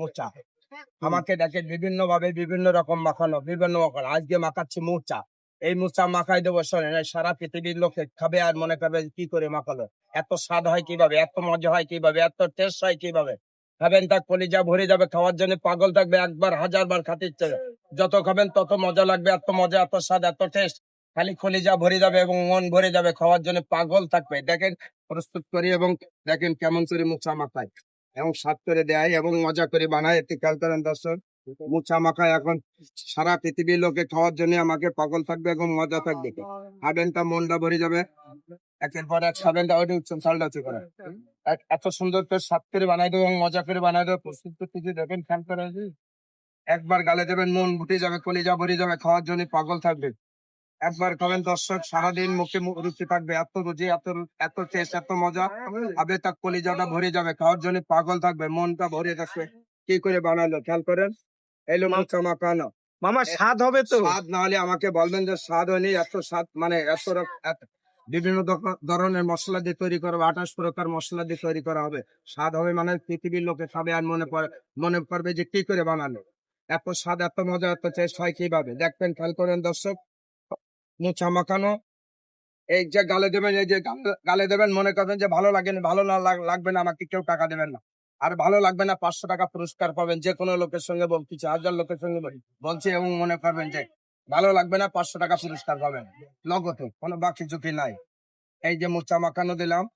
মোচা। আমাকে দেখেন বিভিন্ন ভাবে বিভিন্ন রকম মাখানো বিভিন্ন মাখানো। আজকে মাখাচ্ছি মোচা। এই মোচা মাখাই দেবো শোনেন সারা পৃথিবীর লোকে খাবে আর মনে করবে কি করে মাখালো। এত স্বাদ হয় কীভাবে? এত মজা হয় কীভাবে? এত টেস্ট হয় কীভাবে? খাবেন তার কলিজা ভরে যাবে খাওয়ার জন্য পাগল থাকবে একবার হাজার বার খাতে ইচ্ছে যত খাবেন তত মজা লাগবে এত মজা এত স্বাদ এত টেস্ট খালি কলিজা ভরে যাবে এবং মন ভরে যাবে খাওয়ার জন্য পাগল থাকবে। দেখেন প্রস্তুত করি এবং দেখেন কেমন করে মুচা মাখায়। এবং স্বাদ করে দেয় এবং মজা করে বানায়। এতে খেয়াল করেন দর্শক মুচা মাখায় এখন সারা পৃথিবীর লোকে খাওয়ার জন্য আমাকে পাগল থাকবে এবং মজা থাকবে। খাবেনটা মনটা ভরে যাবে। একের পর এক খাবেনটা ওটা উচ্চ চালটা উঁচু করে। এত- সুন্দর করে স্বাদ করে বানাই দেবো এবং মজা করে বানাই দেবো। প্রস্তুত করতে দেখেন, খেয়াল করে একবার গালে দেবেন, মন উঠে যাবে, কলিজা ভরে যাবে, খাওয়ার জন্য পাগল থাকবে। একবার খাবেন দর্শক সারাদিন মুখে রুচি থাকবে এত রুচি এত এত টেস্ট এত মজা। আবে তার কলিজাটা ভরে যাবে খাওয়ার জন্য পাগল থাকবে মনটা ভরে থাকবে কি করে বানালো খেয়াল করেন? এলো মুখা মাখানো। মামা স্বাদ হবে তো? স্বাদ না হলে আমাকে বলবেন যে স্বাদ হয়নি এত স্বাদ মানে এত বিভিন্ন ধরনের মশলা দিয়ে তৈরি করা হবে আঠাশ প্রকার মশলা দিয়ে তৈরি করা হবে। স্বাদ হবে মানে পৃথিবীর লোকে খাবে আর মনে পড়ে মনে করবে যে কি করে বানালো। এত স্বাদ এত মজা এত টেস্ট হয় কীভাবে? দেখবেন খেয়াল করেন দর্শক মুচা মাখানো এই যে গালে দেবেন, এই যে গালে- দেবেন, মনে করবেন যে ভালো লাগেনি, ভালো না লাগবে না, আমাকে কেউ টাকা দেবেন না। আর ভালো লাগবে না, পাঁচশো টাকা পুরস্কার পাবেন, যে কোনো লোকের সঙ্গে বলতেছে হাজার লোকের সঙ্গে বল- বলছি এবং মনে করবেন যে ভালো লাগবে না, পাঁচশো টাকা পুরস্কার পাবেন। নগদে কোনো বাকি ঝুঁকি নাই। এই যে মোচা মাখানো দিলাম।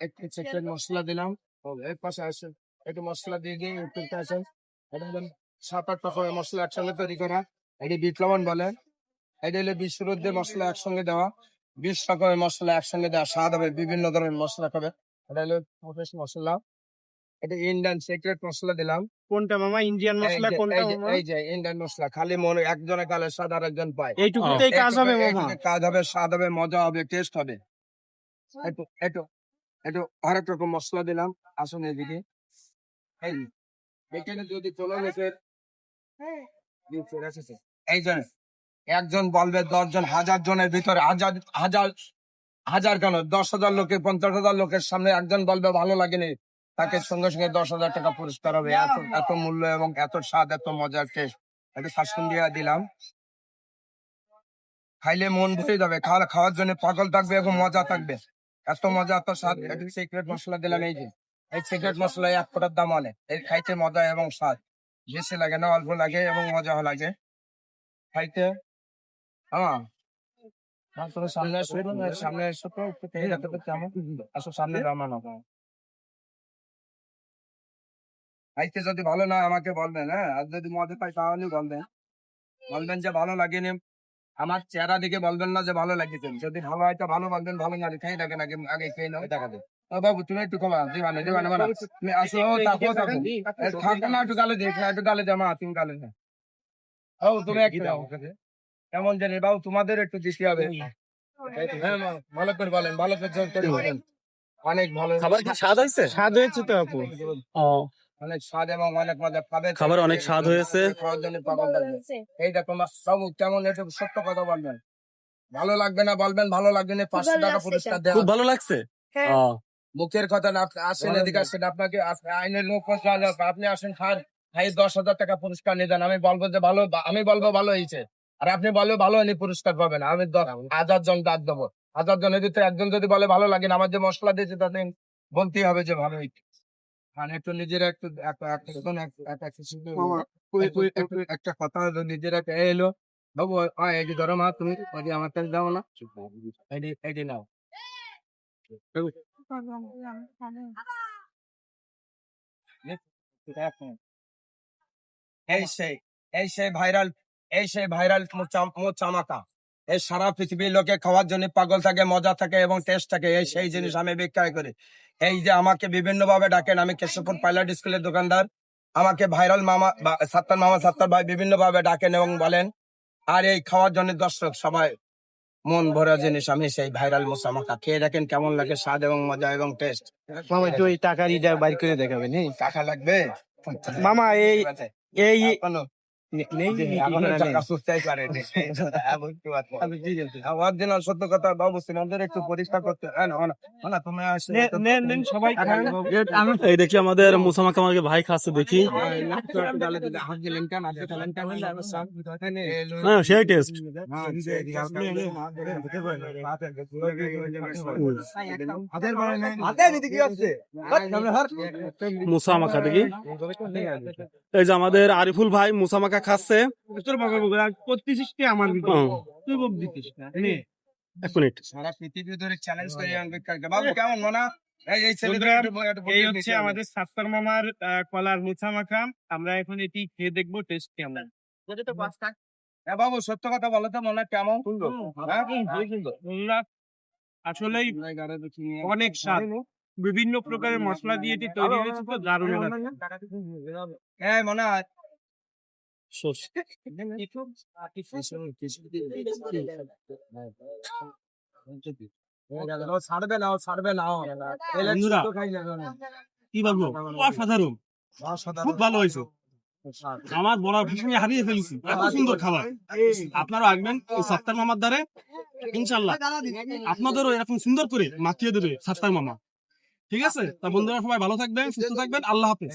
একটু চিকেন মশলা দিলাম। এই পাশে আসেন। একটু মশলা দিয়ে দিয়ে একটু আসেন। সাত আট রকমের মশলা একসঙ্গে তৈরি করা। এটি বিপ্লবন বলেন। এটা হলো বিশ্বরুদ্ধে মশলা একসঙ্গে দেওয়া। বিশ রকমের মশলা একসঙ্গে দেওয়া। স্বাদ হবে বিভিন্ন ধরনের মশলা খাবে। এটা হলো মশলা। এটা ইন্ডিয়ান সিক্রেট মশলা দিলাম। কোনটা মামা? ইন্ডিয়ান মশলা কোনটা এই যে- ইন্ডিয়ান মশলা। খালি মনে একজনে কালে স্বাদ আর একজন পায়। এইটুকুতেই কাজ হবে মামা। কাজ হবে স্বাদ হবে মজা হবে টেস্ট হবে। একটু একটু একটু আরেক রকম মশলা দিলাম। আসুন এদিকে এই এখানে যদি কোনো লোকের এই যে একজন বলবে দশজন, হাজার জনের ভিতরে হাজার হাজার হাজার কেন? দশ হাজার লোকে, পঞ্চাশ হাজার লোকের সামনে একজন বলবে, ভালো লাগেনি। তাকে সঙ্গে সঙ্গে দশ হাজার টাকা পুরস্কার হবে। এত এত মূল্য এবং এত স্বাদ, এত মজার টেস্ট একটু শাসন দিয়ে দিলাম। খাইলে মন ভরে যাবে। খাওয়া, খাওয়ার জন্য পাগল থাকবে এবং মজা থাকবে। এত মজা, এত স্বাদ। একটু সিক্রেট মশলা দিলাম এই যে। এই সিক্রেট মশলা এক ফোটার দাম অনেক। এই খাইতে মজা এবং স্বাদ। বেশি লাগে না, অল্প লাগে এবং মজা লাগে। খাইতে হ্যাঁ। সামনে এসো সামনে এসো তো একটু খেয়ে যেতে তো কেমন। আসো সামনে রামানো খাইতে যদি ভালো না আমাকে বলবেন হ্যাঁ? আর যদি মজা পাই তাহলে বলবেন বলবেন যে ভালো লাগেনি আমার চেহারা দেখে বলবেন না যে ভালো লাগছে। যদি ভালো হয় তো ভালো বলবেন ভালো না খাই দেখেন আগে আগে খেয়ে নাও। টাকা দেবে বাবু তুমি একটু কমা দিবা না দিবা না মানে তুমি আসো তাকো তাকো থাকো না একটু গালে দেখ একটু গালে জামা তুমি গালে না ও তুমি একটু দাও কেমন জানি বাবু তোমাদের একটু দিতে হবে। হ্যাঁ ভালো করে বলেন ভালো করে বলেন। অনেক ভালো খাবার কি স্বাদ হয়েছে? স্বাদ হয়েছে তো আপু। ও। অনেক স্বাদ এবং অনেক মজা খাবে। খাবার অনেক স্বাদ হয়েছে। খাওয়ার জন্য পাগল এই দেখো সব কেমন একটু সত্য কথা বলবেন। ভালো লাগবে না বলবেন ভালো লাগবে না পাঁচশো টাকা পুরস্কার। দেওয়া খুব ভালো লাগছে? হ্যাঁ। মুখের কথা না আসেন এদিকে আসেন আপনাকে আইনের লোক আপনি আসেন খান। খাই দশ হাজার টাকা পুরস্কার নিয়ে যান। আমি বলব যে ভালো আমি বলব ভালো হয়েছে। আর আপনি বলবে ভালো হয়নি পুরস্কার পাবেন আমি হাজার জন ডাক দেবো। হাজার জনের ভিতরে একজন যদি বলে ভালো লাগে আমার যে মশলা দিয়েছে তাতে বলতেই হবে যে ভালো মানে একটু নিজের একটু এক- এক- একজন এক- এক- এক- একটু- একটু- একটা কথা হলো নিজের একটা এলো? বাবু এই যে ধরো মা তুমি ওই আমার কাছে দাও না। এই এই যে নাও। এই সেই এই সেই ভাইরাল এই সেই ভাইরাল চামাকা। এই সারা পৃথিবীর লোকে খাওয়ার জন্য পাগল থাকে মজা থাকে এবং টেস্ট থাকে এই সেই জিনিস আমি বিক্রয় করি। এই যে আমাকে বিভিন্ন ভাবে ডাকেন আমি কেশবপুর পাইলট স্কুলের দোকানদার। আমাকে ভাইরাল মামা সাত্তার মামা সাত্তার ভাই বিভিন্ন ভাবে ডাকেন এবং বলেন আর এই খাওয়ার জন্য দর্শক সবাই মন ভরা জিনিস আমি সেই ভাইরাল মোসামাকা খেয়ে দেখেন কেমন লাগে স্বাদ এবং মজা এবং টেস্ট মামা একটু ওই টাকার ইটা বাইর করে দেখাবেন হ্যাঁ? টাকা লাগবে? মামা এই এই অরিজিনাল সত্য কথা বাবু সিনাদের একটু করতে হ্যাঁ এই দেখি আমাদের মুসামাকা আমাকে ভাই খাচ্ছে দেখি হ্যাঁ সেই টেস্ট মুসামাকা দেখি এই যে আমাদের আরিফুল ভাই মুসামাকা খাচ্ছে তোর বাবা করতেছিস কি আমার তুই বক দিতিস না নে এক মিনিট সারা পৃথিবী ধরে চ্যালেঞ্জ করে আনবে বাবু কেমন মনা এই এই ছেলেদের বন্ধুরা, একটু বল- একটু এই বলতে হচ্ছে আমাদের সাত্তার মামার কলার মুছা মাখা আমরা এখন এটি খেয়ে দেখব টেস্ট কেমন হ্যাঁ বাবু সত্য কথা বলো তো মনে হয় কেমন হ্যাঁ? অনেক স্বাদ বিভিন্ন প্রকারের মশলা দিয়ে এটি তৈরি হয়েছে তো দারুণ। মনে হয় ছাড়বে না ছাড়বে না ও। এলে বন্ধুরা, ছোট খাই না, না। কি বলব অসাধারণ খুব ভালো হয়েছে আমার বলার হারিয়ে ফেলেছি এত সুন্দর খাবার আপনারা আসবেন সাত্তার মামার দ্বারে ইনশাল্লাহ আপনাদেরও এরকম সুন্দর করে মাখিয়ে দেবে সাত্তার মামা ঠিক আছে তা বন্ধুরা সবাই ভালো থাকবেন সুস্থ থাকবেন আল্লাহ হাফেজ